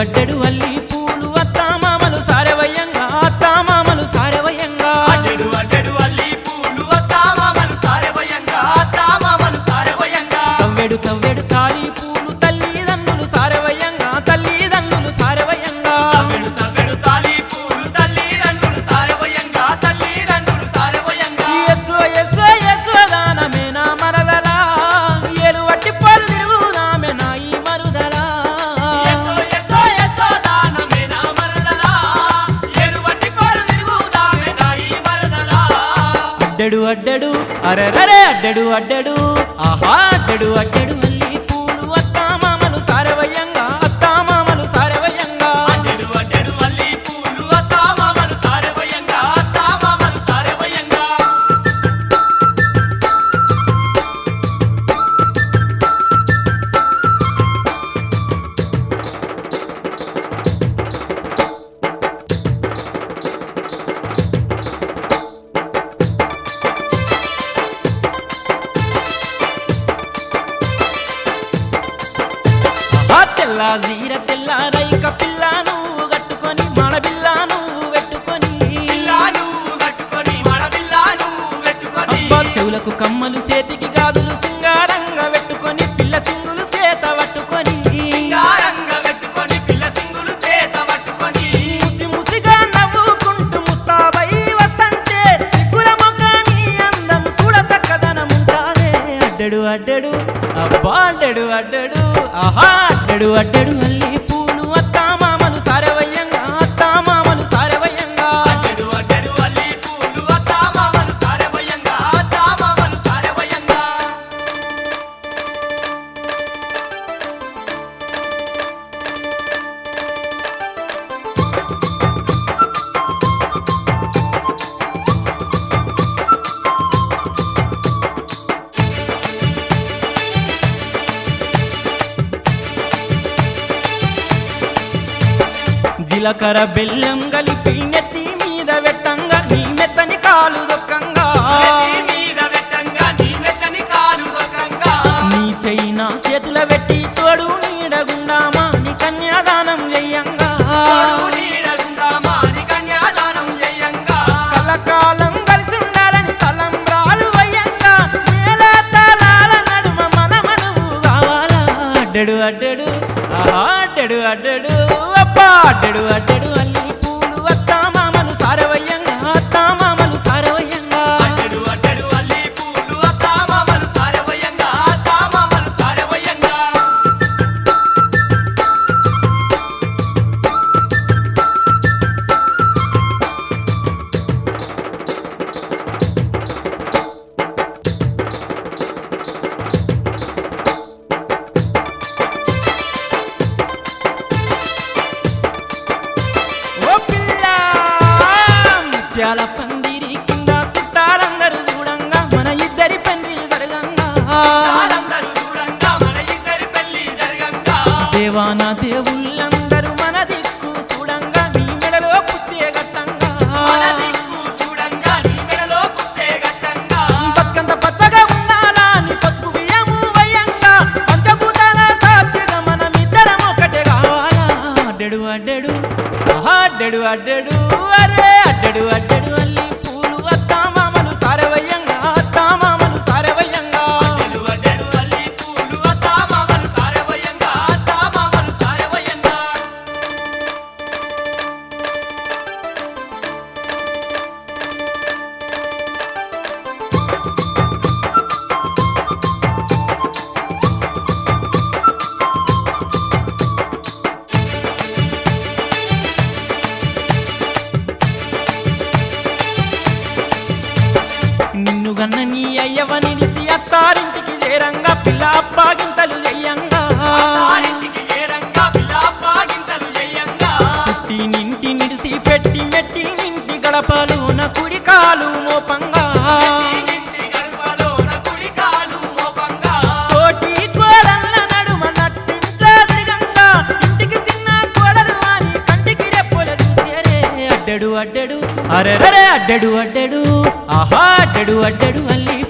అడ్డడు అల్లి పూలు అత్తామామలు సారవయ్యంగా అత్తామామలు సారవయ్యంగా. అడ్డెడు అడ్డెడు అల్లి పూలు అత్తామామలు సారెవయంగా అత్తామామలు సారెవయంగా తవ్వెడు తవ్వెడు తాళి పూలు అడ్డడు అడ్డడు అరెరరే అడ్డడు అడ్డడు ఆహా అడ్డడు అడ్డడు. జీర తెల్ల రైక పిల్ల నువ్వు కట్టుకొని మడబిల్ల నువ్వు పెట్టుకొని. అబ్బా చెవులకు కమ్మలు చేతికి గాజులు సింగారంగా పెట్టుకొని పిల్ల సింగులు చేత పట్టుకొని. అడ్డడు అడ్డడు అబ్బా అడ్డడు అడ్డడు ఆహా అడ్డడు అడ్డడు మళ్ళీ. జీలకర్ర బెల్లం కలిపి నెత్తి మీద పెట్టంగా నీ మెత్తని కాలు దొక్కంగా నీ చైనా చేతుల పెట్టి తోడు నీడగుండామా నీ కన్యాదానం చెయ్యంగా కలకాలం కలిసి ఉండాలని తలంబ్రాలు వయ్యంగా. మేళ తాళాల నడుమ మనమనువు కావాలా? అడ్డడు అడ్డడు అడ్డడు. అడ్డడు అడ్డడు ముత్యాల పందిరి కింద చుట్టాలందరూ చూడంగా మన ఇద్దరి పెళ్ళి జరగంగా. దేవాన దేవుళ్ళందరూ అడ్డడు అడ్డడు అరే అడ్డడు అడ్డడు నిన్ను గన్న నీ అయ్యవ నిలిసి అత్తారింటికి చేరంగా పిల్ల అప్పాగింతలు చెయ్యంగా అత్తారింటికి చేరంగా పిల్ల పాగింతలు చెయ్యంగా పుట్టి నింటి నిడిసి పెట్టి మెట్టి నింటి గడపలోన కుడి కాలు మోపంగా. అడ్డడు అడ్డడు అరే అడ్డడు అడ్డడు. ఆహా అడ్డడు అడ్డడు అల్లి.